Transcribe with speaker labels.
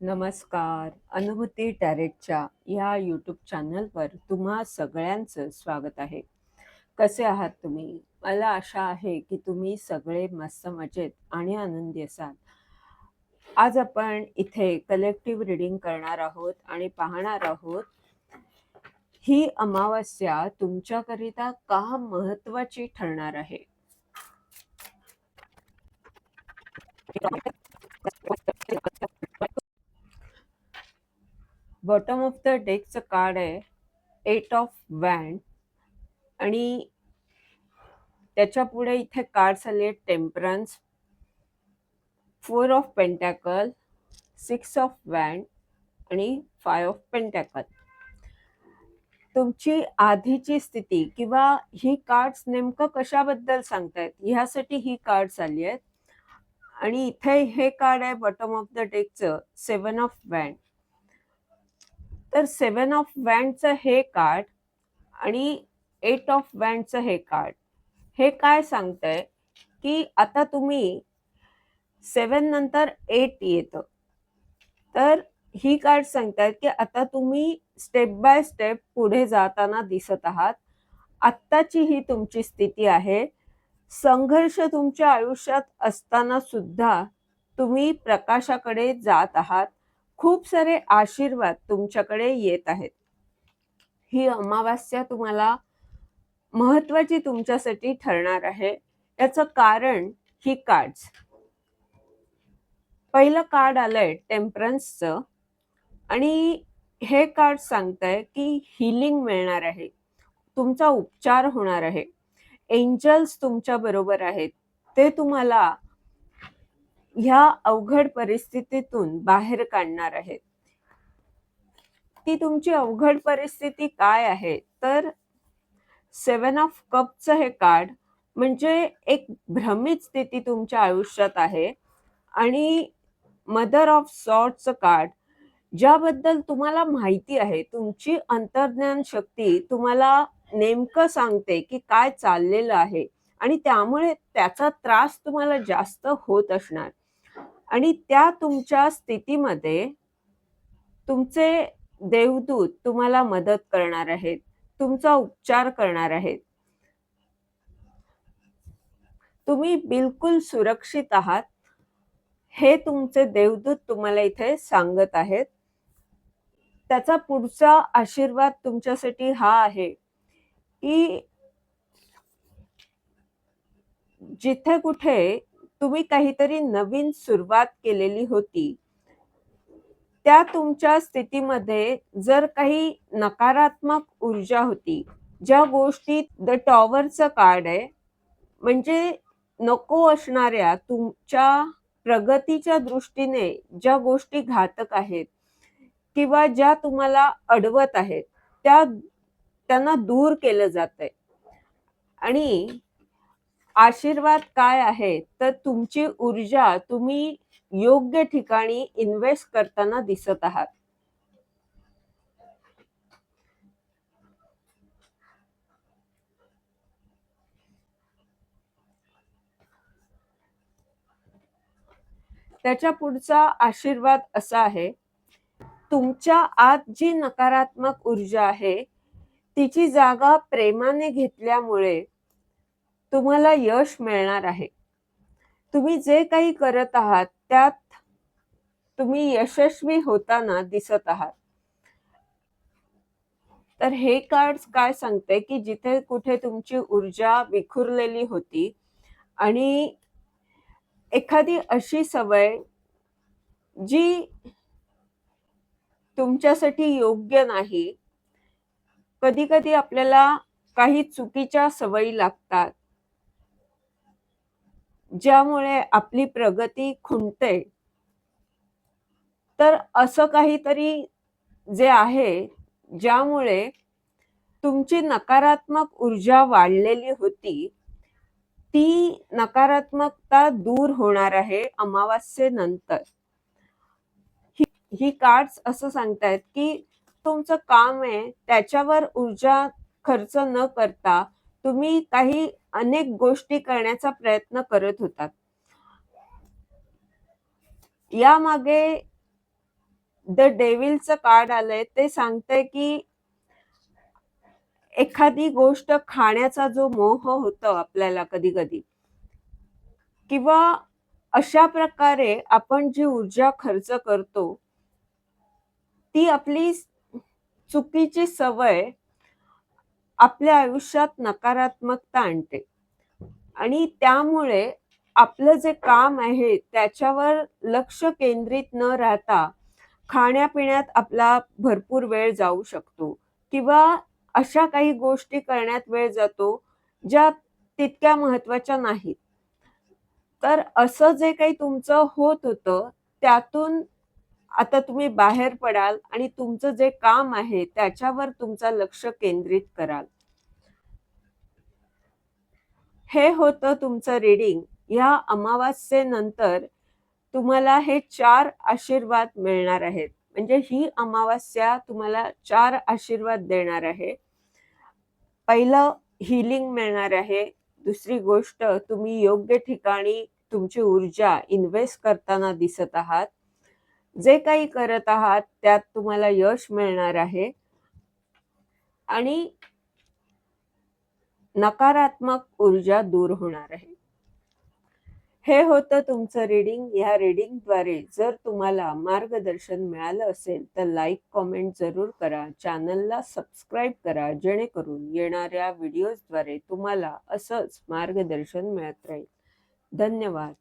Speaker 1: नमस्कार. अनुभूती टॅरेटच्या या यूट्यूब चॅनलवर तुम्हा सगळ्यांचं स्वागत आहे. कसे आहात तुम्ही? मला आशा आहे की तुम्ही सगळे मस्त मजेत आणि आनंदी असाल. आज आपण इथे कलेक्टिव्ह रीडिंग करणार आहोत आणि पाहणार आहोत, ही अमावस्या तुमच्याकरिता का महत्त्वाची ठरणार आहे? बॉटम ऑफ द डेकचं कार्ड आहे एट ऑफ वॅन्ड आणि त्याच्या पुढे इथे कार्ड्स आले temperance four of pentacle six of wand आणि फाय ऑफ पेंटॅकल तुमची आधीची स्थिती किंवा ही कार्ड्स नेमकं कशाबद्दल सांगतायत? ह्यासाठी ही कार्ड्स आली आहेत. आणि इथे हे कार्ड आहे बॉटम ऑफ द डेकचं सेवन ऑफ वॅन्ड तर सेवन ऑफ वँडचं हे कार्ड आणि एट ऑफ वँडचं हे कार्ड. हे काय सांगतंय की आता तुम्ही सेवन नंतर एट येतं. तर ही कार्ड सांगतायत की आता तुम्ही स्टेप बाय स्टेप पुढे जाताना दिसत आहात. आत्ताची ही तुमची स्थिती आहे. संघर्ष तुमच्या आयुष्यात असताना सुद्धा तुम्ही प्रकाशाकडे जात आहात. खूप सारे आशीर्वाद तुमच्याकडे येत आहेत. ही अमावास्या तुम्हाला महत्वाची तुमच्यासाठी ठरणार आहे. याचं कारण ही कार्ड्स पहिलं कार्ड आलंय टेम्परन्सचं आणि हे कार्ड सांगताय की हिलिंग मिळणार आहे. तुमचा उपचार होणार आहे. एंजल्स तुमच्या बरोबर आहेत. ते तुम्हाला ह्या अवघड परिस्थितीतून बाहेर काढणार आहेत. ती तुमची अवघड परिस्थिती काय आहे? तर सेवन ऑफ कपचं हे कार्ड म्हणजे एक भ्रमित स्थिती तुमच्या आयुष्यात आहे आणि मदर ऑफ सॉर्टचं कार्ड ज्याबद्दल तुम्हाला माहिती आहे तुमची अंतर्ज्ञान शक्ती तुम्हाला नेमकं सांगते की काय चाललेलं आहे आणि त्यामुळे त्याचा त्रास तुम्हाला जास्त होत असणार. आणि त्या तुमच्या स्थितीमध्ये तुमचे देवदूत तुम्हाला मदत करणार आहेत तुमचा उपचार करणार आहेत. तुम्ही बिलकुल सुरक्षित आहात. हे तुमचे देवदूत तुम्हाला इथे सांगत आहेत. त्याचा पुढचा आशीर्वाद तुमच्यासाठी हा आहे की जिथे कुठे तुम्ही काहीतरी नवीन सुरुवात केलेली होती. त्या तुमच्या स्थितीमध्ये जर काही नकारात्मक ऊर्जा होती ज्या गोष्टीत द टॉवरचं कार्ड आहे म्हणजे नको असणाऱ्या तुमच्या प्रगतीच्या दृष्टीने ज्या गोष्टी घातक आहेत किंवा ज्या तुम्हाला अडवत आहेत त्या त्यांना दूर केलं जात आहे आणि आशीर्वाद काय आहे? तर तुमची ऊर्जा तुम्ही योग्य ठिकाणी इन्व्हेस्ट करताना दिसत आहात. त्याच्या पुढचा आशीर्वाद असा आहे तुमच्या आत जी नकारात्मक ऊर्जा आहे तिची जागा प्रेमाने घेतल्यामुळे तुम्हाला यश मिळणार आहे. तुम्ही जे काही करत आहात त्यात तुम्ही यशस्वी होताना दिसत आहात. तर हे कार्ड काय सांगते की जिथे कुठे तुमची ऊर्जा विखुरलेली होती आणि एखादी अशी सवय जी तुमच्यासाठी योग्य नाही कधी कधी आपल्याला काही चुकीच्या सवयी लागतात. ज्यामुळे आपली प्रगती खुंटते. तर असं काहीतरी जे आहे ज्यामुळे तुमची नकारात्मक ऊर्जा वाढलेली होती ती नकारात्मकता दूर होणार आहे अमावास्येनंतर. ही ही कार्ड्स असं सांगतायत की तुमचं काम आहे त्याच्यावर ऊर्जा खर्च न करता तुम्ही काही अनेक गोष्टी करण्याचा प्रयत्न करत होतात. यामागे द डेव्हिलचं कार्ड आलंय. ते सांगतंय की एखादी गोष्ट खाण्याचा जो मोह होतो आपल्याला कधी कधी किंवा अशा प्रकारे आपण जी ऊर्जा खर्च करतो ती आपली चुकीची सवय आपल्या आयुष्यात नकारात्मकता आणते. आणि त्यामुळे आपलं जे काम आहे त्याच्यावर लक्ष केंद्रित न राहता खाण्यापिण्यात आपला भरपूर वेळ जाऊ शकतो. किंवा अशा काही गोष्टी करण्यात वेळ जातो ज्या तितक्या महत्त्वाच्या नाहीत. तर असं जे काही तुमचं होत होतं त्यातून आता तुम्ही बाहेर पडाल आणि तुमचं जे काम आहे त्याच्यावर तुमचं लक्ष केंद्रित कराल. हे होतं तुमचं रीडिंग या अमावास्येनंतर तुम्हाला हे चार आशीर्वाद मिळणार आहेत. म्हणजे ही अमावास्या तुम्हाला चार आशीर्वाद देणार आहे. पहिलं हिलिंग मिळणार आहे. दुसरी गोष्ट तुम्ही योग्य ठिकाणी तुमची ऊर्जा इन्व्हेस्ट करताना दिसत आहात. जे काही करत आहात त्यात तुम्हाला यश मिळणार आहे. आणि नकारात्मक ऊर्जा दूर होणार आहे. हे होतं तुमचं रीडिंग या रीडिंगद्वारे जर तुम्हाला मार्गदर्शन मिळालं असेल तर लाईक कॉमेंट जरूर करा. चॅनलला सबस्क्राईब करा. जेणेकरून येणाऱ्या व्हिडिओजद्वारे तुम्हाला असंच मार्गदर्शन मिळत राहील. धन्यवाद.